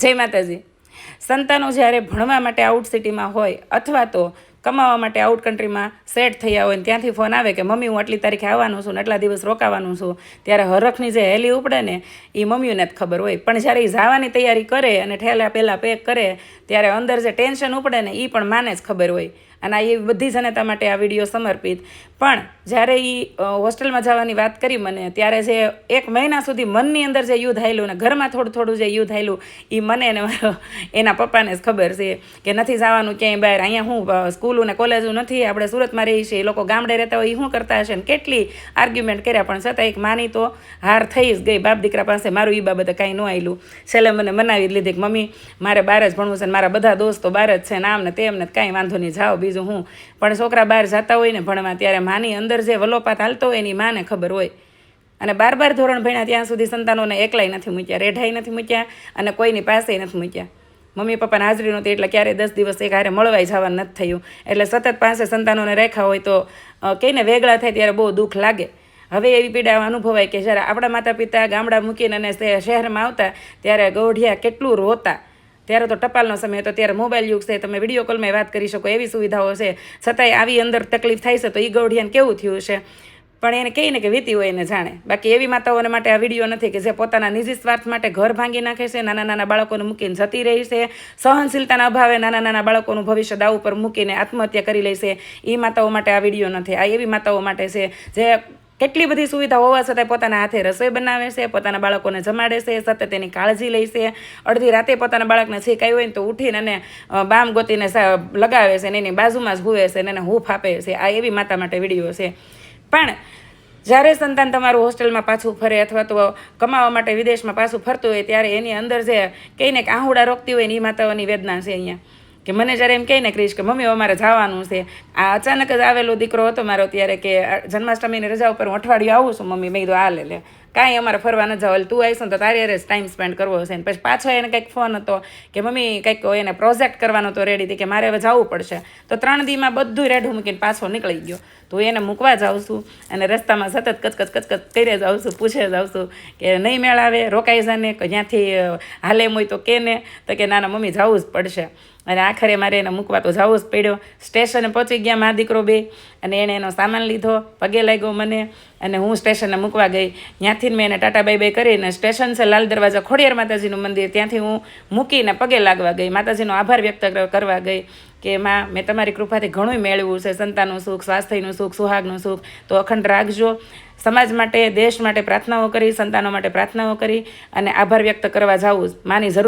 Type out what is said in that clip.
જય માતાજી. સંતાનો જ્યારે ભણવા માટે આઉટ સિટીમાં હોય અથવા તો કમાવા માટે આઉટ કન્ટ્રીમાં સેટ થયા હોય ત્યાંથી ફોન આવે કે, મમ્મી, હું આટલી તારીખે આવવાનું છું ને આટલા દિવસ રોકાવાનું છું. ત્યારે હરખની જે હેલી ઉપડે ને એ મમ્મીઓને જ ખબર હોય. પણ જ્યારે એ જવાની તૈયારી કરે અને ઠેલા પહેલાં પેક કરે, ત્યારે અંદર જે ટેન્શન ઉપડે ને એ પણ માને જ ખબર હોય. અને એ બધી જનતા માટે આ વીડિયો સમર્પિત. પણ જ્યારે એ હોસ્ટેલમાં જવાની વાત કરી મને, ત્યારે જે એક મહિના સુધી મનની અંદર જે યુદ્ધ આવેલું ને ઘરમાં થોડું થોડું જે યુદ્ધ આવેલું એ મને ને એના પપ્પાને જ ખબર છે કે નથી જવાનું ક્યાંય બહાર. અહીંયા હું સ્કૂલું ને કોલેજું નથી, આપણે સુરતમાં રહીએ છીએ, એ લોકો ગામડે રહેતા હોય એ શું કરતા હશે ને? કેટલી આર્ગ્યુમેન્ટ કર્યા, પણ છતાં એક માની તો હાર થઈ જ ગઈ. બાપ દીકરા પાસે મારું એ બાબતે કાંઈ ન આવેલું છેલ્લે મને મનાવી લીધી કે, મમ્મી, મારે બહાર જ ભણવું છે ને મારા બધા દોસ્તો બહાર જ છે ને આમ ને તેમ ને કાંઈ વાંધો નહીં, જાઓ બીજું હું. પણ છોકરા બહાર જતા હોય ને ભણવા ત્યારે માની અંદર જે વલોપાત હાલતો હોય એની માને ખબર હોય. અને બાર બાર ધોરણ ભણ્યા ત્યાં સુધી સંતાનોને એકલાય નથી મૂક્યા રેઢાઈ નથી મૂક્યા અને કોઈની પાસે નથી મૂક્યા. મમ્મી પપ્પાને હાજરી નહોતી એટલે ક્યારે દસ દિવસ એક હારે મળવાય જવાનું નથી થયું. એટલે સતત પાસે સંતાનોને રેખા હોય તો અ, કહીને વેગળા થાય ત્યારે બહુ દુઃખ લાગે. હવે એવી પીડા અનુભવાય કે જ્યારે આપણા માતા પિતા ગામડા મૂકીને અને શહેરમાં આવતા ત્યારે ગૌઢિયા કેટલું રોતા. ત્યારે તો ટપાલનો સમય હતો, ત્યારે મોબાઈલ યુગ છે, તમે વીડિયો કોલમાં વાત કરી શકો, એવી સુવિધાઓ છે. છતાંય આવી અંદર તકલીફ થાય છે, તો એ ગૌઢિયાને કેવું થયું છે? પણ એને કહીને કે વીતી હોય એને જાણે. બાકી એવી માતાઓને માટે આ વીડિયો નથી કે જે પોતાના નિજી સ્વાર્થ માટે ઘર ભાંગી નાખે છે, નાના નાના બાળકોને મૂકીને જતી રહી છે, સહનશીલતાના અભાવે નાના નાના બાળકોનું ભવિષ્ય દાવ ઉપર મૂકીને આત્મહત્યા કરી લે છે. એ માતાઓ માટે આ વીડિયો નથી. આ એવી માતાઓ માટે છે, જે કેટલી બધી સુવિધા હોવા છતાં પોતાના હાથે રસોઈ બનાવે છે, પોતાના બાળકોને જમાડે છે, સતત એની કાળજી લે છે. અડધી રાતે પોતાના બાળકને છીક હોય ને તો ઉઠીને એને બામ ગોતીને લગાવે છે ને એની બાજુમાં જ હુવે છે ને એને હૂફ આપે છે. આ એવી માતા માટે વીડિયો છે. પણ જ્યારે સંતાન તમારું હોસ્ટેલમાં પાછું ફરે અથવા તો કમાવા માટે વિદેશમાં પાછું ફરતું હોય, ત્યારે એની અંદર જે કહીને કે આહુડા રોકતી હોય ને એ માતાઓની વેદના છે અહીંયા. કે મને જ્યારે એમ કહે ને ક્રિશ કે, મમ્મી અમારે મારે જવાનું છે. આ અચાનક જ આવેલો દીકરો હતો મારો ત્યારે કે, જન્માષ્ટમીની રજા ઉપર હું અઠવાડિયું આવું છું. મમ્મી મેં કીધું આ લે લે. કાંઈ અમારે ફરવા ન જાવ તું આવીશ ને તો તારે અરે ટાઈમ સ્પેન્ડ કરવો હશે. ને પછી પાછો એને કંઈક ફોન હતો કે, મમ્મી, કંઈક એને પ્રોજેક્ટ કરવાનો તો રેડી હતી કે મારે હવે જવું પડશે. તો ત્રણ દીમાં બધું રેઢું મૂકીને પાછો નીકળી ગયો. તો એને મૂકવા જાઉં છું અને રસ્તામાં સતત કચકચ કચકચ કરે જાઉં છું, પૂછે જાઉં છું કે નહીં મેળાવે, રોકાઈ જાને, કે જ્યાંથી હાલે હોય તો કેને તો કે નાના મમ્મી, જવું જ પડશે. અને આખરે મારે એને મૂકવા તો જવું જ પડ્યો. સ્ટેશને પહોંચી ગયા મા દીકરો બે અને એણે એનો સામાન લીધો, પગે લાગ્યો મને અને હું સ્ટેશને મૂકવા ગઈ. ત્યાંથી મેં એને ટાટા બાય બાય કરીને સ્ટેશન છે લાલ દરવાજા ખોડિયાર માતાજીનું મંદિર, ત્યાંથી હું મૂકીને પગે લાગવા ગઈ. માતાજીનો આભાર વ્યક્ત કરવા ગઈ કે એમાં મેં તમારી કૃપાથી ઘણું મેળવ્યું છે, સંતાનનું સુખ, સ્વાસ્થ્યનું સુખ, સુહાગનું સુખ. તો અખંડ રાખજો. સમાજ માટે, દેશ માટે પ્રાર્થનાઓ કરી, સંતાનો માટે પ્રાર્થનાઓ કરી અને આભાર વ્યક્ત કરવા જાઉં. માની જરૂર